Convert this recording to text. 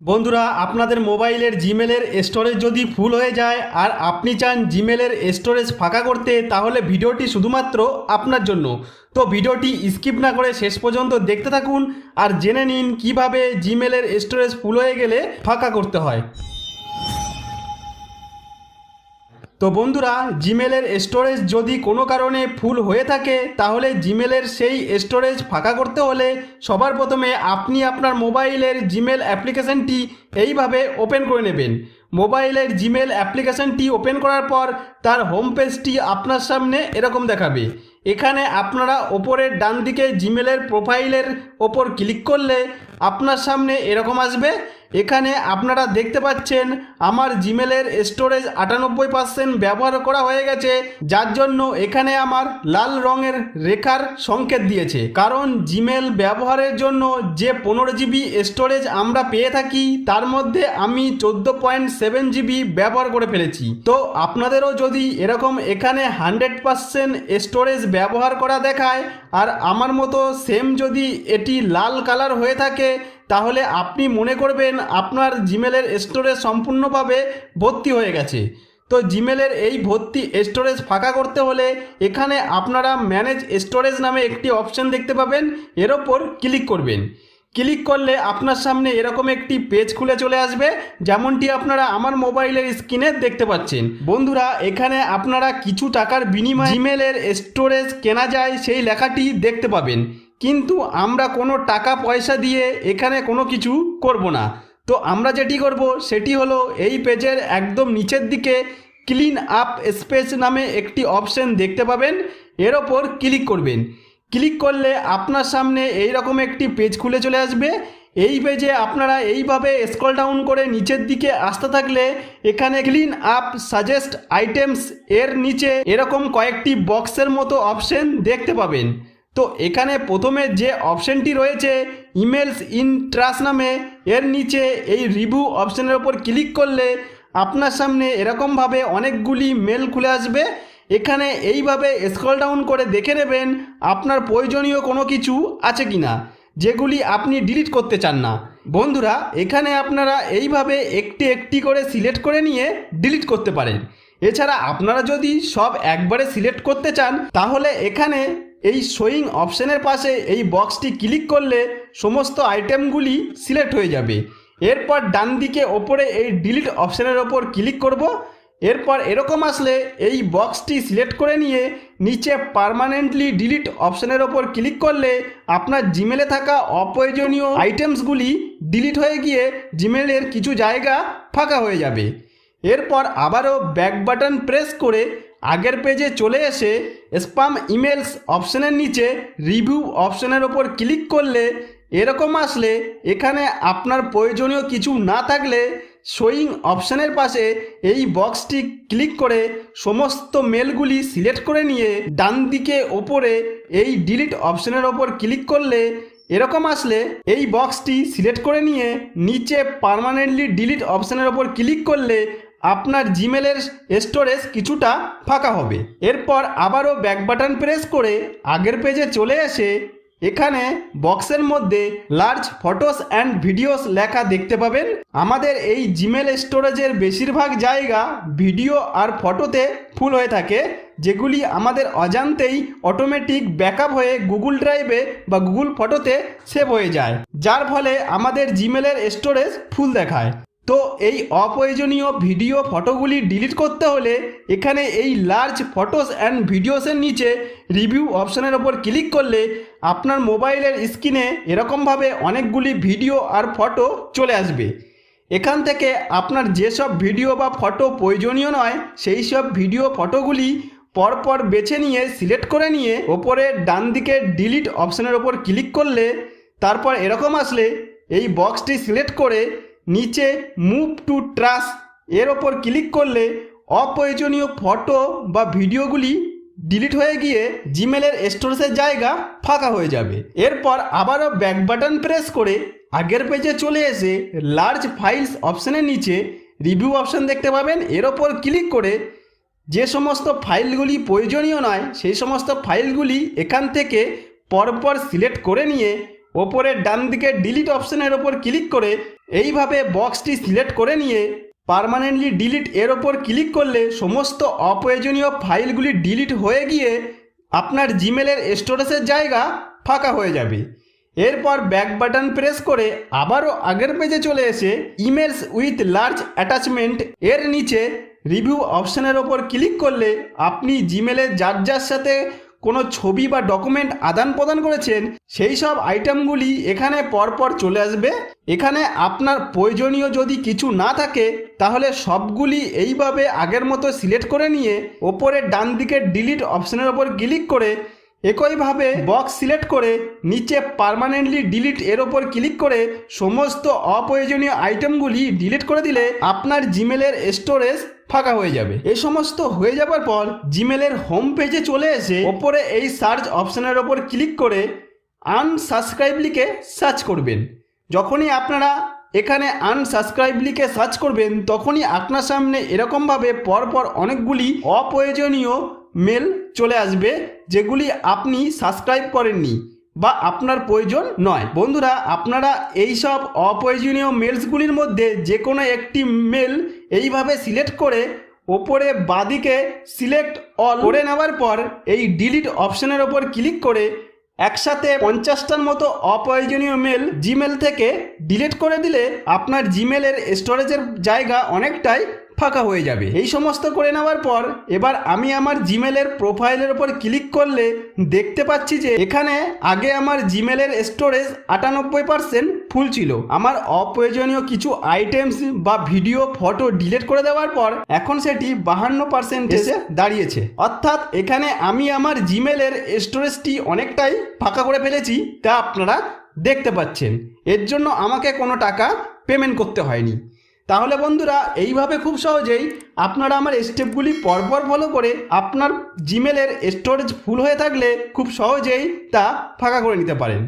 বন্ধুরা, আপনাদের মোবাইলের জিমেলের স্টোরেজ যদি ফুল হয়ে যায় আর আপনি চান জিমেলের স্টোরেজ ফাঁকা করতে, তাহলে ভিডিওটি শুধুমাত্র আপনার জন্য। তো ভিডিওটি স্কিপ না করে শেষ পর্যন্ত দেখতে থাকুন আর জেনে নিন কীভাবে জিমেলের স্টোরেজ ফুল হয়ে গেলে ফাঁকা করতে হয়। তো বন্ধুরা জিমেলের স্টোরেজ যদি কোনো কারণে ফুল হয়ে থাকে, তাহলে জিমেলের সেই স্টোরেজ ফাঁকা করতে হলে সবার প্রথমে আপনি আপনার মোবাইলের জিমেল অ্যাপ্লিকেশানটি এইভাবে ওপেন করে নেবেন। মোবাইলের জিমেল অ্যাপ্লিকেশানটি ওপেন করার পর, তার হোম পেজটি আপনার সামনে এরকম দেখাবে। এখানে আপনারা ওপরের ডান দিকে জিমেলের প্রোফাইলের ওপর ক্লিক করলে আপনার সামনে এরকম আসবে। এখানে আপনারা দেখতে পাচ্ছেন আমার জিমেলের স্টোরেজ আটানব্বই পার্সেন্ট ব্যবহার করা হয়ে গেছে, যার জন্য এখানে আমার লাল রঙের রেখার সংকেত দিয়েছে। কারণ জিমেল ব্যবহারের জন্য যে পনেরো জিবি স্টোরেজ আমরা পেয়ে থাকি, তার মধ্যে আমি চোদ্দ পয়েন্ট সেভেন জিবি ব্যবহার করে ফেলেছি। তো আপনাদেরও যদি এরকম এখানে হান্ড্রেড পার্সেন্ট স্টোরেজ ব্যবহার করা দেখায়। আর আমার মতো সেম যদি এটি লাল কালার হয়ে থাকে, তাহলে আপনি মনে করবেন আপনার জিমেলের স্টোরেজ সম্পূর্ণভাবে ভর্তি হয়ে গেছে। তো জিমেলের এই ভর্তি স্টোরেজ ফাঁকা করতে হলে এখানে আপনারা ম্যানেজ স্টোরেজ নামে একটি অপশন দেখতে পাবেন। এর ওপর ক্লিক করবেন। ক্লিক করলে আপনার সামনে এরকম একটি পেজ খুলে চলে আসবে, যেমনটি আপনারা আমার মোবাইলের স্ক্রিনে দেখতে পাচ্ছেন। বন্ধুরা, এখানে আপনারা কিছু টাকার বিনিময়ে জিমেলের স্টোরেজ কেনা যায় সেই লেখাটি দেখতে পাবেন। কিন্তু আমরা কোনো টাকা পয়সা দিয়ে এখানে কোনো কিছু করব না। তো আমরা যেটি করব, সেটি হলো এই পেজের একদম নিচের দিকে ক্লিন আপ স্পেস নামে একটি অপশন দেখতে পাবেন। এর ওপর ক্লিক করবেন। ক্লিক করলে আপনার সামনে এই রকম একটি পেজ খুলে চলে আসবে। এই পেজে আপনারা এইভাবে স্ক্রল ডাউন করে নিচের দিকে আসতে থাকলে এখানে ক্লিন আপ সাজেস্ট আইটেমস এর নিচে এরকম কয়েকটি বক্সের মতো অপশন দেখতে পাবেন। তো এখানে প্রথমে যে অপশনটি রয়েছে ইমেলস ইন ট্রাস নামে, এর নিচে এই রিভিউ অপশনের ওপর ক্লিক করলে আপনার সামনে এরকমভাবে অনেকগুলি মেল খুলে আসবে। এখানে এইভাবে স্ক্রল ডাউন করে দেখে নেবেন আপনার প্রয়োজনীয় কোনো কিছু আছে কি না যেগুলি আপনি ডিলিট করতে চান না। বন্ধুরা, এখানে আপনারা এইভাবে একটি একটি করে সিলেক্ট করে নিয়ে ডিলিট করতে পারেন। এছাড়া আপনারা যদি সব একবারে সিলেক্ট করতে চান, তাহলে এখানে এই শোয়িং অপশনের পাশে এই বক্সটি ক্লিক করলে সমস্ত আইটেমগুলি সিলেক্ট হয়ে যাবে। এরপর ডান দিকে ওপরে এই ডিলিট অপশনের ওপর ক্লিক করব। এরপর এরকম আসলে এই বক্সটি সিলেক্ট করে নিয়ে নিচে পার্মানেন্টলি ডিলিট অপশনের ওপর ক্লিক করলে আপনার জিমেলে থাকা অপ্রয়োজনীয় আইটেমসগুলি ডিলিট হয়ে গিয়ে জিমেলের কিছু জায়গা ফাঁকা হয়ে যাবে। এরপর আবারও ব্যাক বাটন প্রেস করে আগের পেজে চলে এসে স্পাম ইমেলস অপশনের নিচে রিভিউ অপশনের ওপর ক্লিক করলে এরকম আসলে এখানে আপনার প্রয়োজনীয় কিছু না থাকলে শোয়িং অপশানের পাশে এই বক্সটি ক্লিক করে সমস্ত মেলগুলি সিলেক্ট করে নিয়ে ডান দিকে ওপরে এই ডিলিট অপশানের ওপর ক্লিক করলে এরকম আসলে এই বক্সটি সিলেক্ট করে নিয়ে নিচে পার্মানেন্টলি ডিলিট অপশানের ওপর ক্লিক করলে আপনার জিমেলের স্টোরেজ কিছুটা ফাঁকা হবে। এরপর আবারও ব্যাক বাটন প্রেস করে আগের পেজে চলে এসে এখানে বক্সের মধ্যে লার্জ ফটোস অ্যান্ড ভিডিওস লেখা দেখতে পাবেন। আমাদের এই জিমেল স্টোরেজের বেশিরভাগ জায়গা ভিডিও আর ফটোতে ফুল হয়ে থাকে, যেগুলি আমাদের অজান্তেই অটোমেটিক ব্যাকআপ হয়ে গুগল ড্রাইভে বা গুগল ফটোতে সেভ হয়ে যায়। যার ফলে আমাদের জিমেলের স্টোরেজ ফুল দেখায়। তো এই অপ্রয়োজনীয় ভিডিও ফটোগুলি ডিলিট করতে হলে এখানে এই লার্জ ফটোস অ্যান্ড ভিডিওসের নিচে রিভিউ অপশনের ওপর ক্লিক করলে আপনার মোবাইলের স্ক্রিনে এরকমভাবে অনেকগুলি ভিডিও আর ফটো চলে আসবে। এখান থেকে আপনার যেসব ভিডিও বা ফটো প্রয়োজনীয় নয় সেই সব ভিডিও ফটোগুলি পরপর বেছে নিয়ে সিলেক্ট করে নিয়ে ওপরে ডান দিকে ডিলিট অপশনের ওপর ক্লিক করলে তারপর এরকম আসলে এই বক্সটি সিলেক্ট করে নিচে মুভ টু ট্রাস এর ওপর ক্লিক করলে অপ্রয়োজনীয় ফটো বা ভিডিওগুলি ডিলিট হয়ে গিয়ে জিমেলের স্টোরেজের জায়গা ফাঁকা হয়ে যাবে। এরপর আবারও ব্যাক বাটন প্রেস করে আগের পেজে চলে এসে লার্জ ফাইলস অপশনের নিচে রিভিউ অপশন দেখতে পাবেন। এর ওপর ক্লিক করে যে সমস্ত ফাইলগুলি প্রয়োজনীয় নয়, সেই সমস্ত ফাইলগুলি এখান থেকে পরপর সিলেক্ট করে নিয়ে ওপরের ডান দিকে ডিলিট অপশনের ওপর ক্লিক করে এইভাবে বক্সটি সিলেক্ট করে নিয়ে পার্মানেন্টলি ডিলিট এর ওপর ক্লিক করলে সমস্ত অপ্রয়োজনীয় ফাইলগুলি ডিলিট হয়ে গিয়ে আপনার জিমেলের স্টোরেজের জায়গা ফাঁকা হয়ে যাবে। এরপর ব্যাক বাটন প্রেস করে আবারও আগের পেজে চলে এসে ইমেলস উইথ লার্জ অ্যাটাচমেন্ট এর নিচে রিভিউ অপশনের ওপর ক্লিক করলে আপনি জিমেলে যার যার সাথে কোনো ছবি বা ডকুমেন্ট আদান প্রদান করেছেন, সেই সব আইটেমগুলি এখানে পরপর চলে আসবে। এখানে আপনার প্রয়োজনীয় যদি কিছু না থাকে, তাহলে সবগুলি এইভাবে আগের মতো সিলেক্ট করে নিয়ে ওপরের ডান দিকের ডিলিট অপশনের ওপর ক্লিক করে একইভাবে বক্স সিলেক্ট করে নিচে পার্মানেন্টলি ডিলিট এর ওপর ক্লিক করে সমস্ত অপ্রয়োজনীয় আইটেমগুলি ডিলিট করে দিলে আপনার জিমেলের স্টোরেজ ফাঁকা হয়ে যাবে। এই সমস্ত হয়ে যাবার পর জিমেলের হোম পেজে চলে এসে ওপরে এই সার্চ অপশনের ওপর ক্লিক করে আনসাবস্ক্রাইব লিখে সার্চ করবেন। যখনই আপনারা এখানে আনসাবস্ক্রাইব লিখে সার্চ করবেন, তখনই আপনার সামনে এরকমভাবে পরপর অনেকগুলি অপ্রয়োজনীয় মেল চলে আসবে যেগুলি আপনি সাবস্ক্রাইব করেননি বা আপনার প্রয়োজন নয়। বন্ধুরা, আপনারা এই সব অপ্রয়োজনীয় মেলসগুলির মধ্যে যে কোনো একটি মেল এইভাবে সিলেক্ট করে ওপরে বাদিকে সিলেক্ট অল করে নেওয়ার পর এই ডিলিট অপশনের ওপর ক্লিক করে একসাথে পঞ্চাশটার মতো অপ্রয়োজনীয় মেল জিমেল থেকে ডিলিট করে দিলে আপনার জিমেলের স্টোরেজের জায়গা অনেকটাই ফাঁকা হয়ে যাবে। এই সমস্ত করে নেওয়ার পর এবার আমি আমার জিমেলের প্রোফাইলের ওপর ক্লিক করলে দেখতে পাচ্ছি যে এখানে আগে আমার জিমেলের স্টোরেজ আটানব্বই পার্সেন্ট ফুল ছিল। আমার অপ্রয়োজনীয় কিছু আইটেমস বা ভিডিও, ফটো ডিলিট করে দেওয়ার পর এখন সেটি বাহান্ন পার্সেন্ট এসে দাঁড়িয়েছে। অর্থাৎ এখানে আমি আমার জিমেলের স্টোরেজটি অনেকটাই ফাঁকা করে ফেলেছি, তা আপনারা দেখতে পাচ্ছেন। এর জন্য আমাকে কোনো টাকা পেমেন্ট করতে হয়নি। তাহলে বন্ধুরা, এইভাবে খুব সহজেই আপনারা আমার স্টেপগুলি পরপর ফলো করে আপনার জিমেলের স্টোরেজ ফুল হয়ে থাকলে খুব সহজেই তা ফাঁকা করে নিতে পারেন।